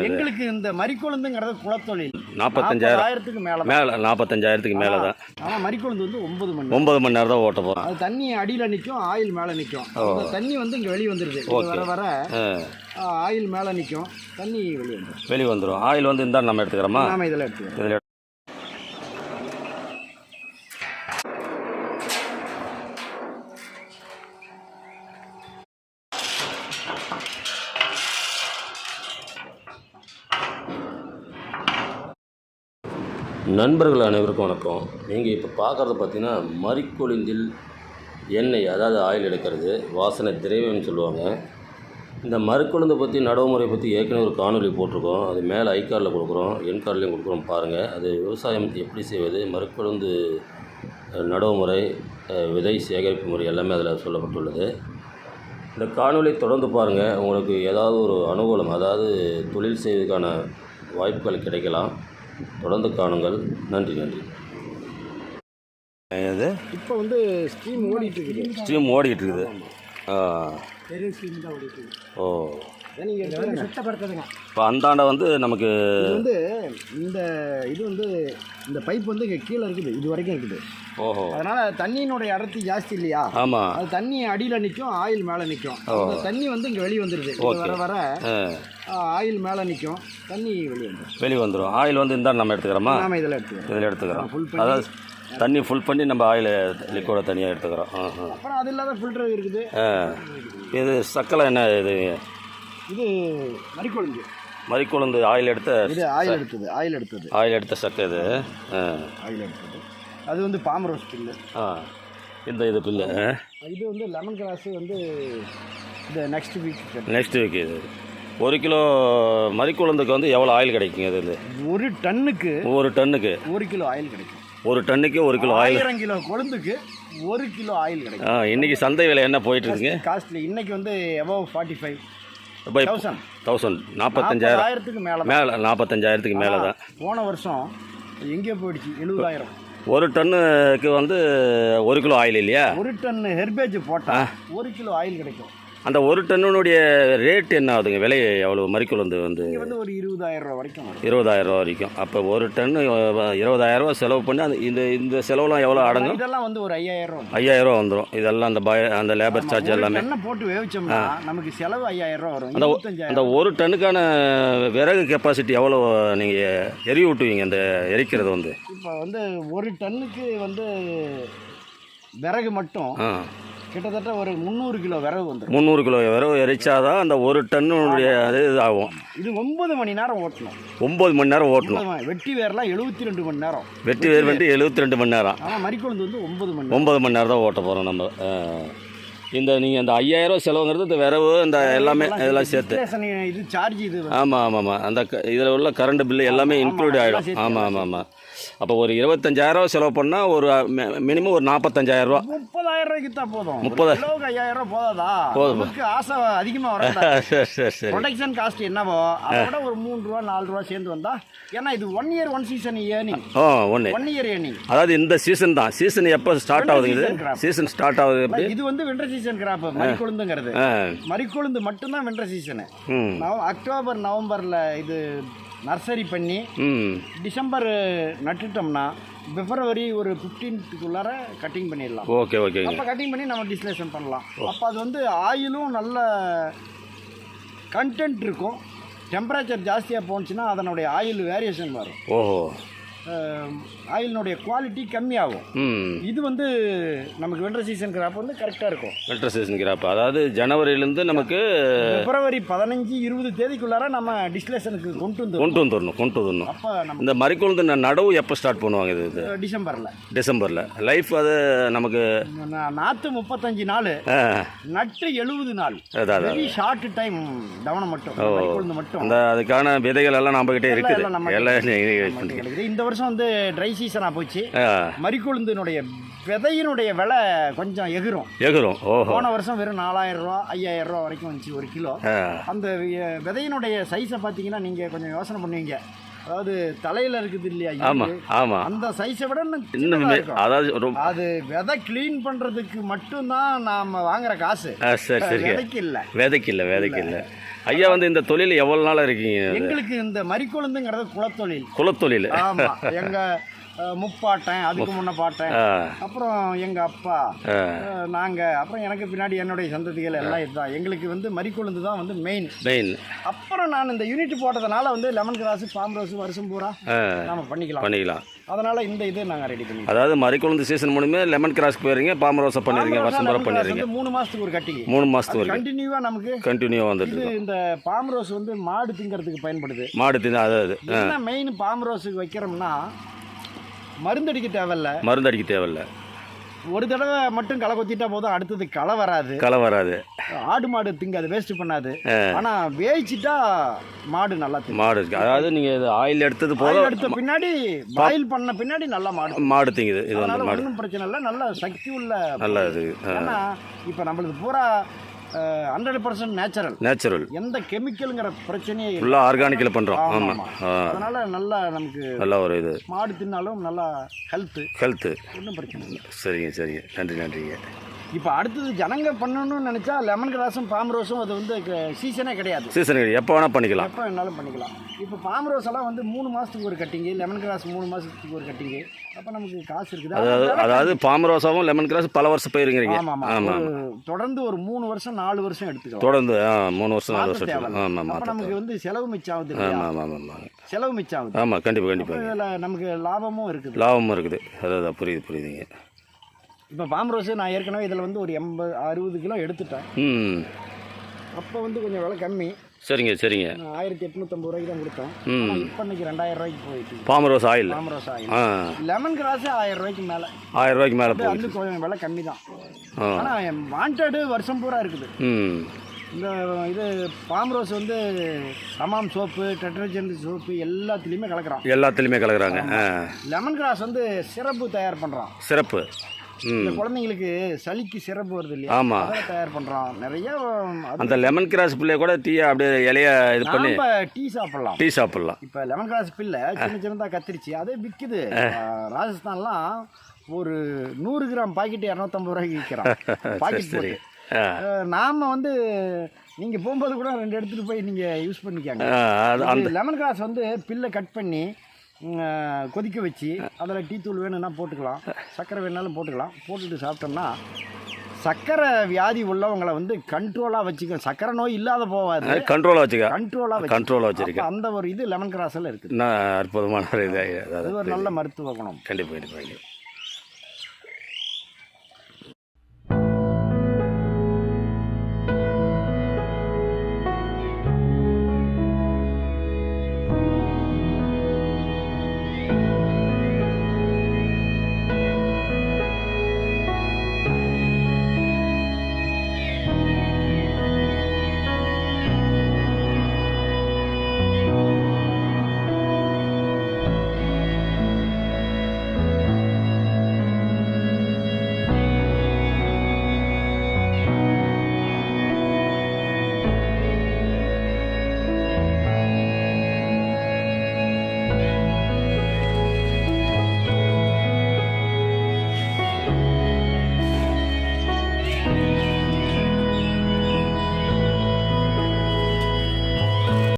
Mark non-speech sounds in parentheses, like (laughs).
எங்களுக்கு இந்த மறிக்கொழுந்துங்கிறது குலத்தொழில். நாற்பத்தஞ்சாயிரம் ஆயிரத்துக்கு மேல மேலே நாற்பத்தஞ்சாயிரத்துக்கு மேலே தான் ஆனா மறிக்கொழுந்து வந்து ஒன்பது மணி ஒன்பது மணி நேரம் தான் ஓட்ட போகிறோம் அது தண்ணி அடியில நிக்கும் ஆயில் மேல அந்த தண்ணி வந்து இங்க வெளிய வந்துருது. இது வர வர ஆயில் மேல நிக்கும். தண்ணி வெளிய வந்துரும். வெளியே வந்துடும் ஆயில் வந்து இந்த நம்ம எடுத்துக்கிறோமா? நாம இதெல்லாம் எடுத்துக்கிறோம். இதில் நண்பர்கள் அனைவருக்கும் வணக்கம். நீங்கள் இப்போ பார்க்குறது பார்த்தீங்கன்னா மறிக்கொழுந்தில் எண்ணெய் அதாவது ஆயில் எடுக்கிறது வாசனை திரவியம்னு சொல்லுவாங்க. இந்த மறுக்கொழுந்தை பற்றி நடைமுறை பற்றி ஏற்கனவே ஒரு காணொலி போட்டிருக்கோம். அது மேலே ஐ கார்டில் கொடுக்குறோம் என் கார்ட்லேயும் கொடுக்குறோம் பாருங்கள் அது விவசாயம் எப்படி செய்வது மறுக்கொழுந்து நடவுமுறை விதை சேகரிப்பு முறை எல்லாமே அதில் சொல்லப்பட்டுள்ளது. இந்த காணொலியை தொடர்ந்து பாருங்கள் உங்களுக்கு ஏதாவது ஒரு அனுகூலம் அதாவது தொழில் செய்வதற்கான வாய்ப்புகள் கிடைக்கலாம். தொடர்ந்து காணுங்கள். நன்றி நன்றி. இது இப்போ வந்து ஸ்கீம் ஓடிட்டு இருக்குது. ஸ்ட்ரீம் ஓடிட்டு இருக்குது. ஆ. பெரிய ஸ்கீம் தான் ஓடிட்டு இருக்குது. ஓ. சுத்தப்படுத்துதுங்க இப்போ அந்தாண்ட வந்து நமக்கு இது வந்து இந்த இது வந்து இந்த பைப் வந்து இங்க கீழே இருக்குது. இது வரைக்கும் இருக்குது. ஓஹோ. அதனால தண்ணியினுடைய அடர்த்தி ஜாஸ்தி இல்லையா? ஆமாம் அது தண்ணி அடியில நிக்கும் ஆயில் மேல நிக்கும். அந்த தண்ணி வந்து இங்க வெளிய வந்துருது. இது வர வர ஆயில் மேல நிக்கும். தண்ணி வெளிய வந்துரும். வெளியே வந்துடும் ஆயில் வந்து இந்த நம்ம எடுத்துக்கிறோமா? நாம இதெல்லாம் எடுத்துக்கிறோம். இதில் எடுத்துக்கிறோம். அதாவது தண்ணி ஃபுல் பண்ணி நம்ம ஆயில் லிக்விட தனியாக எடுத்துக்கிறோம். அப்புறம் அது இல்லாத ஃபில்டர் இருக்குது. இது சக்கலை என்ன இது? இது மறிக்கொழுந்து. மறிக்குழந்து ஆயில் எடுத்த இது ஆயில் எடுத்தது ஆயில் எடுத்தது. ஆயில் எடுத்த சக்கை இது. ஆயில் எடுத்தது. அது வந்து பாம் ரோஸ் பில்லு. ஆ. இந்த இது பில்லு. இது வந்து லெமன் கிராஸ் வந்து இந்த நெக்ஸ்ட் வீக் நெக்ஸ்ட் வீக் இது. ஒரு கிலோ மறிக்குழந்துக்கு வந்து எவ்வளோ ஆயில் கிடைக்குங்க இது இது ஒரு டன்னுக்கு ஒரு டன்னுக்கு. ஒரு கிலோ ஆயில் கிடைக்கும். ஒரு டன்னுக்கு ஒரு கிலோ ஆயில். ஆயிரம் கிலோ கொழுந்துக்கு ஒரு கிலோ ஆயில் கிடைக்கும். இன்னைக்கு சந்தை விலை என்ன போயிட்டு இருக்குங்க? காஸ்ட்லி இன்னைக்கு வந்து above forty five by thousand thousand நாற்பத்தஞ்சாயிரம் ஆயிரத்துக்கு மேலே மேலே நாற்பத்தஞ்சாயிரத்துக்கு மேலே தான் போன வருஷம் எங்கேயோ போயிடுச்சு எழுபதாயிரம். ஒரு டன்னுக்கு வந்து ஒரு கிலோ ஆயில் இல்லையா? ஒரு டன் ஹெர்பேஜ் போட்டா ஒரு கிலோ ஆயில் கிடைக்கும். அந்த ஒரு டன்னுடைய ரேட் என்ன ஆகுதுங்க? விலை எவ்வளோ மறிக்குழந்து வந்து ஒரு இருபதாயிரம் ரூபா வரைக்கும் இருபதாயிரம் ரூபா வரைக்கும். அப்போ ஒரு டன்னு இருபதாயிரம் ரூபா செலவு பண்ணி அந்த இந்த இந்த செலவுலாம் எவ்வளோ அடங்கும்? இதெல்லாம் வந்து ஒரு ஐயாயிரம் ஐயாயிரம் ரூபா வந்துடும் இதெல்லாம் அந்த பய அந்த லேபர் சார்ஜ் எல்லாமே. போட்டு வேவிச்சோம்னா நமக்கு செலவு ஐயாயிரம் ரூபா வரும். அந்த அந்த ஒரு டன்னுக்கான விறகு கெப்பாசிட்டி எவ்வளோ நீங்கள் எரி ஊட்டுவீங்க அந்த எரிக்கிறது வந்து? இப்போ வந்து ஒரு டன்னுக்கு வந்து விறகு மட்டும் கிட்டத்தட்ட ஒரு முந்நூறு கிலோ விறகு வந்துடும் முந்நூறு கிலோ விறகு எரிச்சாதான் அந்த ஒரு டன்னுடைய அது இது ஆகும் இது ஒன்பது மணி நேரம் ஓட்டணும். ஒம்பது மணி நேரம் ஓட்டணும். ஒன்பது வெட்டி வேர்லாம் எழுபத்தி ரெண்டு மணி நேரம். வெட்டி வேர் வந்து எழுபத்தி ரெண்டு மணி நேரம். ஆனால் மறிக்கொழுந்து வந்து ஒன்பது மணி ஒம்பது மணி நேரம் தான் ஓட்ட போகிறோம் நம்ம. இந்த நீங்கள் இந்த ஐயாயிரம் செலவுங்கிறது இந்த விரவு இந்த எல்லாமே இதெல்லாம் சேர்த்து. இது சார்ஜ் இது. ஆமாம் ஆமாம் ஆமாம் அந்த இதில் உள்ள கரண்ட் பில்லு எல்லாமே இன்க்ளூட் ஆகிடும் ஆமாம் ஆமாம் ஆமாம் அப்போ ஒரு இருபத்தஞ்சாயிரம் செலவு பண்ணால் ஒரு மினிமம் ஒரு நாற்பத்தஞ்சாயிரம் ரூபா முப்பதாயிரம் ரூபாய்க்கு தான் போதும். முப்பது- ஐயாயிரம் போதாதா? போதும். ஆசை அதிகமாக வர (laughs) சரி சரி சரி. ப்ரொடக்ஷன் காஸ்ட் என்னவோ அதை விட ஒரு மூணு ரூபா நாலு ரூபா சேர்ந்து வந்தா ஏன்னா இது one year one season earning ஓ ஒன்று ஒன் இயர் ஏர்னிங் அதாவது இந்த சீசன் தான். சீசன் எப்போ ஸ்டார்ட் ஆகுது. சீசன் ஸ்டார்ட் ஆகுது இது வந்து வின்டர் சீசன் கிராப் மறிக்கொழுந்துங்கிறது. மறிக்கொழுந்து மட்டும்தான் வின்டர் சீசனு அக்டோபர் நவம்பரில் இது நர்சரி பண்ணி டிசம்பர் நட்டுட்டோம்னா பிப்ரவரி ஒரு ஃபிஃப்டீன்த்துக்குள்ளார கட்டிங் பண்ணிடலாம். ஓகே ஓகேங்க. அப்போ கட்டிங் பண்ணி நம்ம டிஸ்லேஷன் பண்ணலாம். அப்போ அது வந்து ஆயிலும் நல்ல கண்டென்ட் இருக்கும். டெம்பரேச்சர் ஜாஸ்தியாக போணுச்சுன்னா அதனுடைய ஆயில் வேரியேஷன் வரும். ஓஹோ. ஆயிலினுடைய குவாலிட்டி கம்மியாகும். இது வந்து நமக்கு வின்டர் சீசன் கிராப் வந்து கரெக்டாக இருக்கும். வின்டர் சீசன் கிராப் அதாவது ஜனவரியிலேருந்து நமக்கு பிப்ரவரி பதினஞ்சு இருபது தேதிக்குள்ளார நம்ம டிஸ்லேஷனுக்கு கொண்டு வந்து கொண்டு வந்துடணும் கொண்டு வந்துடணும். அப்போ இந்த மறிக்குழுந்து நடவு எப்போ ஸ்டார்ட் பண்ணுவாங்க இது டிசம்பரில். டிசம்பரில். லைஃப் அது நமக்கு நாற்று முப்பத்தஞ்சு நாள் நட்டு எழுபது நாள். வெரி ஷார்ட் டைம் தவணை மட்டும் மட்டும். அந்த அதுக்கான விதைகள் எல்லாம் நம்மகிட்ட இருக்குது. எல்லாம். இந்த வருஷம் வந்து ட்ரை சீசனாக போச்சு. மறிக்கொழுந்தினுடைய விதையினுடைய விலை கொஞ்சம் எகிரும். எகுரும். போன வருஷம் வெறும் நாலாயிரம் ரூபா ஐயாயிரம் ரூபா வரைக்கும் வந்துச்சு ஒரு கிலோ. அந்த விதையினுடைய சைஸை பார்த்தீங்கன்னா நீங்கள் கொஞ்சம் யோசனை பண்ணுவீங்க. அதாவது தலையில இருக்குது இல்லையா ஆமாம் ஆமாம் அந்த சைஸை விட இன்னும். அதாவது ரொம்ப அது விதை க்ளீன் பண்றதுக்கு மட்டும்தான் நாம வாங்குற காசு. சரி சரிங்க விதைக்கு இல்ல. வேதைக்கு இல்லை வேதைக்கு இல்லை. ஐயா வந்து இந்த தொழில் எவ்வளோ நாளாக இருக்கீங்க? எங்களுக்கு இந்த மறிக்கொழுந்துங்கிறது குலத்தொழில். குலத்தொழில். ஆமா. எங்க அஹ், முப்பாட்டன் அதுக்கு முன்ன பாட்டன். அப்புறம் எங்க அப்பா நாங்க அப்புறம் எனக்கு பின்னாடி என்னுடைய சந்ததிகள் எல்லாம் இதுதான். எங்களுக்கு வந்து மறிக்கொழுந்து தான் வந்து மெயின் மெயின் அப்புறம் நான் இந்த யூனிட் போட்டதுனால வந்து லெமன் கிராஸ் பாம் ரோஸ் வருஷம் பூரா நாம பண்ணிக்கலாம். பண்ணிக்கலாம். அதனால இந்த இது நாங்க ரெடி பண்ணி அதாவது மறிக்குழந்து சீசன் மூணுமே லெமன் கிராஸ்க்கு போயிருங்க பாமரோசா பண்ணிடுறீங்க வருஷம் பூரா பண்ணிடுறீங்க மூணு மாசத்துக்கு ஒரு கட்டிங் மூணு மாதத்துக்கு வரைக்கும் கண்டினியூவா நமக்கு கண்டினியூவாக வந்துட்டு இந்த பாம் ரோஸ் வந்து மாடு திங்கிறதுக்கு பயன்படுது. மாடு தின்னு அதாவது மெயின் பாம் ரோஸுக்கு வைக்கிறோம்னா மருந்தடிக்க தேவையில்ல. மருந்து அடிக்க தேவையில்ல. ஒரு தடவை மட்டும் களை கொத்திட்டா போதும் அடுத்தது களை வராது. களை வராது. ஆடு மாடு திங்காது வேஸ்ட் பண்ணாது. ஆனா வேய்ச்சிட்டா மாடு நல்லா மாடு இருக்கு. அதாவது நீங்கள் இது ஆயில் எடுத்தது பாயில் எடுத்த பின்னாடி பாயில் பண்ண பின்னாடி நல்லா மாடு மாடு திங்குது. இது வந்து மாடு. பிரச்சனை இல்லை. நல்ல சக்தி உள்ள நல்லா இது ஏன்னா இப்போ நம்மளுக்கு பூரா ஹண்ட்ரட் பர்சன்ட் நேச்சுரல். நேச்சுரல். எந்த கெமிக்கலுங்கிற பிரச்சனையே இல்லை. ஃபுல்லாக ஆர்கானிக்கில் பண்ணுறோம் ஆமா, ஆமாம் ஆமா. அதனால நல்லா நமக்கு நல்ல ஒரு இது. மாடு தின்னாலும் நல்லா ஹெல்த்து ஹெல்த்து ஒன்றும் பிரச்சனை இல்லை. சரிங்க சரிங்க. நன்றி நன்றிங்க. இப்போ அடுத்தது ஜனங்க பண்ணணும்னு நினச்சா லெமன் கிராஸும் பாம் ரோஸும் அது வந்து சீசனே கிடையாது. சீசன் எப்போ வேணால் பண்ணிக்கலாம். எப்போ வேணாலும் பண்ணிக்கலாம். இப்போ பாம் ரோஸ் எல்லாம் வந்து மூணு மாதத்துக்கு ஒரு கட்டிங்கு லெமன் கிராஸ் மூணு மாதத்துக்கு ஒரு கட்டிங்கு அப்போ நமக்கு காசு இருக்குது. அதாவது அதாவது பாமரோசாவும் லெமன் கிராஸ் பல வருஷம் போயிருங்கிறீங்க. ஆமாம் ஆமாம் தொடர்ந்து ஒரு மூணு வருஷம் நாலு வருஷம் எடுத்துக்கலாம் தொடர்ந்து மூணு வருஷம் நாலு வருஷம். ஆமாம் அப்ப நமக்கு வந்து செலவு மிச்சம் ஆகுது? ஆமாம் ஆமாம் ஆமாம் செலவு மிச்சம் ஆகுது ஆமாம் கண்டிப்பாக கண்டிப்பாக இதில் நமக்கு லாபமும் இருக்குது. லாபமும் இருக்குது. அதான் புரியுது புரியுதுங்க. இப்போ பாம் ரோஸ் நான் ஏற்கனவே இதில் வந்து ஒரு எண்பது அறுபது கிலோ எடுத்துட்டேன். அப்போ வந்து கொஞ்சம் விலை கம்மி. சரிங்க சரிங்க. நான் ஆயிரத்தி எட்நூற்றம்பது ரூபாய்க்கு தான் கொடுத்தேன். ம். இப்போ இன்னைக்கு ரெண்டாயிரம் ரூபாய்க்கு போயிட்டு ஆயில் பாம் ரோஸ் ஆயில் ஆ. லெமன் கிராஸே ஆயிரம் ரூபாய்க்கு மேலே. ஆயிரம் ரூபாய்க்கு மேலே போகுது அது கொஞ்சம் விலை கம்மி தான். ஆ. ஆனால் வாண்டடு வருஷம் பூரா இருக்குது. ம். இந்த இது பாம் ரோஸ் வந்து ஹமாம் சோப்பு டெட்டர்ஜென்ட் சோப்பு எல்லாத்துலேயுமே கலக்குறான். எல்லாத்துலேயுமே கலக்குறாங்க. ஆ. லெமன் கிராஸ் வந்து சிறப்பு தயார் பண்ணுறான் சிறப்பு இந்த குழந்தைங்களுக்கு சளிக்கு சிறப்பு வருது இல்லையா? ஆமாம் அதை தயார் பண்ணுறான் நிறைய அந்த லெமன் கிராஸ் பிள்ளைய கூட டீயை அப்படியே இலைய இது பண்ணி டீ சாப்பிடலாம். டீ சாப்பிட்லாம். இப்போ லெமன் கிராஸ் பில்லை சின்ன சின்னதாக கத்திரிச்சு. அதே விற்குது ராஜஸ்தான்லாம் ஒரு நூறு கிராம் பாக்கெட் இரநூத்தம்பது ரூபாய்க்கு விற்கிறான் (laughs) பாக்கெட் போட்டு. நாம வந்து நீங்க போகும்போது கூட ரெண்டு எடுத்துட்டு போய் நீங்க யூஸ் பண்ணிக்காங்க. லெமன் கிராஸ் வந்து பில்லை கட் பண்ணி கொதிக்க வச்சு அதில் டீ தூள் வேணும்னா போட்டுக்கலாம். சர்க்கரை வேணாலும் போட்டுக்கலாம். போட்டுட்டு சாப்பிட்டோம்னா சர்க்கரை வியாதி உள்ளவங்களை வந்து கண்ட்ரோலாக வச்சுக்க. சர்க்கரை நோய் இல்லாத போகாது கண்ட்ரோலாக வச்சுக்க. கண்ட்ரோலாக கண்ட்ரோலாக வச்சுருக்கேன் அந்த ஒரு இது லெமன் கிராஸில் இருக்குது. அற்புதமான இது ஒரு நல்ல மருத்துவ குணம். கண்டிப்பாக கண்டிப்பாக